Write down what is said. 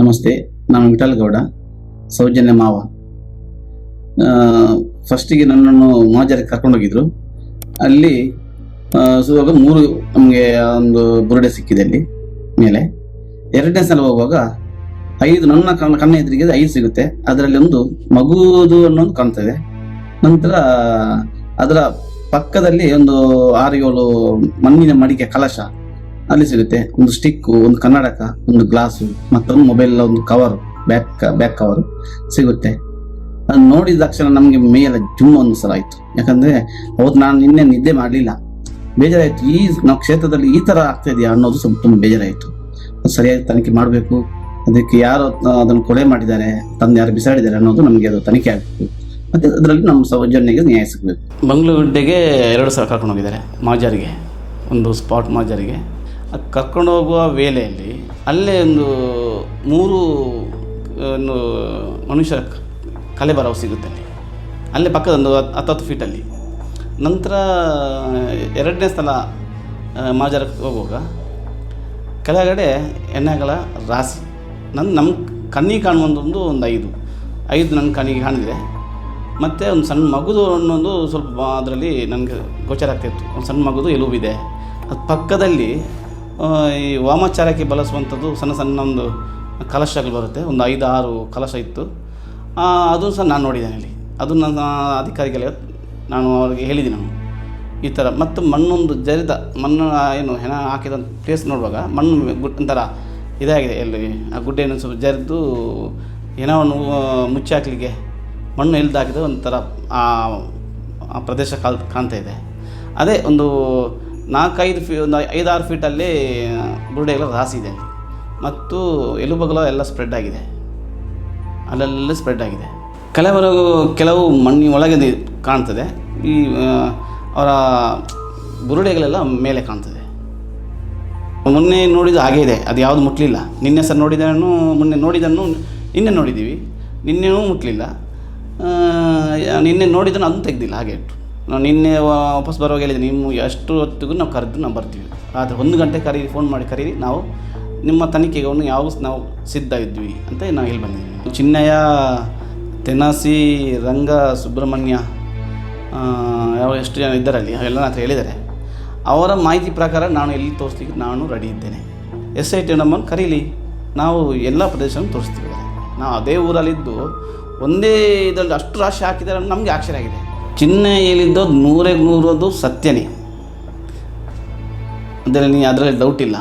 ನಮಸ್ತೆ, ನಾನು ವಿಠಲ್ ಗೌಡ, ಸೌಜನ್ಯ ಮಾವ. ಫಸ್ಟಿಗೆ ನನ್ನನ್ನು ಮಹಾಜರಿಗೆ ಕರ್ಕೊಂಡೋಗಿದ್ರು ಅಲ್ಲಿ ಸುವಾಗ ಮೂರು ನಮಗೆ ಒಂದು ಬುರುಡೆ ಸಿಕ್ಕಿದೆ ಅಲ್ಲಿ, ಮೇಲೆ. ಎರಡನೇ ಸಲ ಹೋಗುವಾಗ ಐದು, ನನ್ನ ಕಣ್ಣ ಕಣ್ಣ ಎದುರಿಗೆ ಐದು ಸಿಗುತ್ತೆ. ಅದರಲ್ಲಿ ಒಂದು ಮಗುದು ಅನ್ನೋದು ಕಾಣ್ತದೆ ನಂತರ ಅದರ ಪಕ್ಕದಲ್ಲಿ ಒಂದು ಆರು ಏಳು ಮಣ್ಣಿನ ಮಡಿಕೆ, ಕಲಶ. ಅಲ್ಲಿ ಸಿಗುತ್ತೆ ಒಂದು ಸ್ಟಿಕ್ ಒಂದು ಕನ್ನಡಕ, ಒಂದು ಗ್ಲಾಸು ಮತ್ತೊಂದು ಮೊಬೈಲ್ ಒಂದು ಕವರ್ ಬ್ಯಾಕ್ ಬ್ಯಾಕ್ ಕವರ್ ಸಿಗುತ್ತೆ. ಅದು ನೋಡಿದ ತಕ್ಷಣ ನಮಗೆ ಮೇಯೆಲ್ಲ ಜುಮ್ ಒಂದು ಸಲ ಆಯ್ತು. ಯಾಕಂದ್ರೆ ಅವತ್ತು ನಾನು ನಿನ್ನೆ ನಿದ್ದೆ ಮಾಡಲಿಲ್ಲ. ಬೇಜಾರಾಯ್ತು. ಈ ನಾವು ಕ್ಷೇತ್ರದಲ್ಲಿ ಈ ತರ ಆಗ್ತಾ ಇದೆಯಾ ಅನ್ನೋದು ಸ್ವಲ್ಪ ತುಂಬ ಬೇಜಾರಾಯ್ತು. ಸರಿಯಾಗಿ ತನಿಖೆ ಮಾಡಬೇಕು. ಅದಕ್ಕೆ ಯಾರು ಅದನ್ನು ಕೊಲೆ ಮಾಡಿದ್ದಾರೆ, ತಂದು ಯಾರು ಬಿಸಾಡಿದ್ದಾರೆ ಅನ್ನೋದು ನಮಗೆ ಅದು ತನಿಖೆ ಆಗಬೇಕು. ಮತ್ತೆ ಅದರಲ್ಲಿ ನಮ್ಮ ಸೌಜನ್ಯಗೆ ನ್ಯಾಯ ಸಿಗಬೇಕು. ಮಂಗಳೂರುಡ್ಡೆಗೆ ಎರಡು ಸಲ ಕರ್ಕೊಂಡು ಹೋಗಿದ್ದಾರೆ. ಮಾಜಾರಿಗೆ ಒಂದು ಸ್ಪಾಟ್ ಮಾಜಾರಿಗೆ ಕರ್ಕೊಂಡು ಹೋಗುವ ವೇಳೆಯಲ್ಲಿ ಅಲ್ಲೇ ಒಂದು ಮೂರು, ಒಂದು ಮನುಷ್ಯರ ಕಲೆ ಕಲೆಬರವು ಸಿಗುತ್ತೆ ಅಲ್ಲಿ. ಅಲ್ಲೇ ಪಕ್ಕದ ಒಂದು ಹತ್ತು ಹತ್ತತ್ತು ಫೀಟಲ್ಲಿ ನಂತರ, ಎರಡನೇ ಸ್ಥಳ ಮಾಜರಕ್ಕೆ ಹೋಗುವಾಗ ಕೆಳಗಡೆ ಎಣ್ಣೆಗಳ ರಾಶಿ. ನನ್ನ ನಮ್ಮ ಕಣ್ಣಿಗೆ ಕಾಣುವಂಥದ್ದು ಒಂದು ಐದು. ಐದು ನನ್ನ ಕಣ್ಣಿಗೆ ಕಾಣಿದೆ ಮತ್ತು ಒಂದು ಸಣ್ಣ ಮಗುದು ಅನ್ನೋದು ಸ್ವಲ್ಪ ಅದರಲ್ಲಿ ನನಗೆ ಗೋಚರ ಆಗ್ತಾಯಿತ್ತು ಒಂದು ಸಣ್ಣ ಮಗುದು ಎಲುಬಿದೆ. ಅದು ಪಕ್ಕದಲ್ಲಿ ಈ ವಾಮಾಚಾರಕ್ಕೆ ಬಳಸುವಂಥದ್ದು ಸಣ್ಣ ಸಣ್ಣ ಒಂದು ಕಲಶಗಳು ಬರುತ್ತೆ. ಒಂದು ಐದು ಆರು ಕಲಶ ಇತ್ತು. ಆ, ಅದು ಸಹ ನಾನು ನೋಡಿದ್ದೇನೆ ಇಲ್ಲಿ. ಅದು ನನ್ನ ಅಧಿಕಾರಿಗಳಿಗೆ ನಾನು ಅವರಿಗೆ ಹೇಳಿದ್ದೀನಿ ನಾನು. ಈ ಥರ. ಮತ್ತು ಮಣ್ಣೊಂದು ಜರಿದ ಮಣ್ಣು ಏನು ಹೆಣ ಹಾಕಿದ ಪ್ಲೇಸ್ ನೋಡುವಾಗ ಮಣ್ಣು ಗುಡ್ ಒಂಥರ ಇದಾಗಿದೆ ಎಲ್ಲಿ ಆ ಗುಡ್ಡೆಯನ್ನು ಸ್ವಲ್ಪ ಜರಿದು ಹೆಣವನ್ನು ಮುಚ್ಚಿ ಹಾಕಲಿಕ್ಕೆ ಮಣ್ಣು ಇಲ್ದಾಕಿದ್ರೆ ಒಂಥರ ಆ ಪ್ರದೇಶ ಕಾಲ್ ಕಾಣ್ತಾ ಇದೆ. ಅದೇ ಒಂದು ನಾಲ್ಕೈದು ಫೀ, ಒಂದು ಐದಾರು ಫೀಟಲ್ಲಿ ಬುರುಡೆಗಳ ರಾಸಿದೆ. ಮತ್ತು ಎಲುಬಗಳು ಎಲ್ಲ ಸ್ಪ್ರೆಡ್ ಆಗಿದೆ. ಅಲ್ಲೆಲ್ಲ ಸ್ಪ್ರೆಡ್ ಆಗಿದೆ. ಕೆಲವರು, ಕೆಲವು ಮಣ್ಣಿನ ಒಳಗೆ ಕಾಣ್ತದೆ. ಈ ಅವರ ಬುರುಡೆಗಳೆಲ್ಲ ಮೇಲೆ ಕಾಣ್ತದೆ. ಮೊನ್ನೆ ನೋಡಿದ ಹಾಗೆ ಇದೆ. ಅದು ಯಾವುದು ಮುಟ್ಲಿಲ್ಲ. ನಿನ್ನೆ ಸರ್ ನೋಡಿದನು, ಮೊನ್ನೆ ನೋಡಿದನ್ನು ನಿನ್ನೆ ನೋಡಿದ್ದೀವಿ. ನಿನ್ನೆನೂ ಮುಟ್ಲಿಲ್ಲ. ನಿನ್ನೆ ನೋಡಿದನು ಅದನ್ನು ತೆಗ್ದಿಲ್ಲ, ಹಾಗೆ ಇಟ್ಟು. ನಾವು ನಿನ್ನೆ ವಾಪಸ್ ಬರುವಾಗ ಹೇಳಿದೆ, ನಿಮ್ಮ ಎಷ್ಟು ಹೊತ್ತಿಗೂ ನಾವು ಕರೆದು ನಾವು ಬರ್ತೀವಿ. ಆದರೆ ಒಂದು ಗಂಟೆ ಕರೀರಿ ಫೋನ್ ಮಾಡಿ ಕರೀರಿ, ನಾವು ನಿಮ್ಮ ತನಿಖೆಗೆ ಯಾವ ನಾವು ಸಿದ್ಧ ಇದ್ವಿ ಅಂತ ನಾವು ಹೇಳಿ ಬಂದಿದ್ದೀವಿ. ಚಿನ್ನಯ್ಯ, ತೆನಾಸಿ, ರಂಗ, ಸುಬ್ರಹ್ಮಣ್ಯ ಯಾವ ಎಷ್ಟು ಜನ ಇದ್ದಾರಲ್ಲಿ ಅವೆಲ್ಲ ಹತ್ರ ಹೇಳಿದ್ದಾರೆ. ಅವರ ಮಾಹಿತಿ ಪ್ರಕಾರ ನಾನು ಎಲ್ಲಿ ತೋರಿಸ್ಲಿಕ್ಕೆ ನಾನು ರೆಡಿ ಇದ್ದೇನೆ. ಎಸ್ ಐ ಟಿ ನಮ್ಮನ್ನು ಕರೀಲಿ. ನಾವು ಎಲ್ಲ ಪ್ರದೇಶವನ್ನು ತೋರಿಸ್ತೀವಿ. ನಾವು ಅದೇ ಊರಲ್ಲಿದ್ದು ಒಂದೇ ಇದರಲ್ಲಿ ಅಷ್ಟು ರಾಶಿ ಹಾಕಿದ್ದಾರೆ ನಮಗೆ ಆಶ್ಚರ್ಯ ಆಗಿದೆ. ಚಿನ್ನ ಹೇಳಿದ್ದು ನೂರೇ ನೂರದು ಸತ್ಯನೇ. ಅದರಲ್ಲಿ ಅದರಲ್ಲಿ ಡೌಟ್ ಇಲ್ಲ.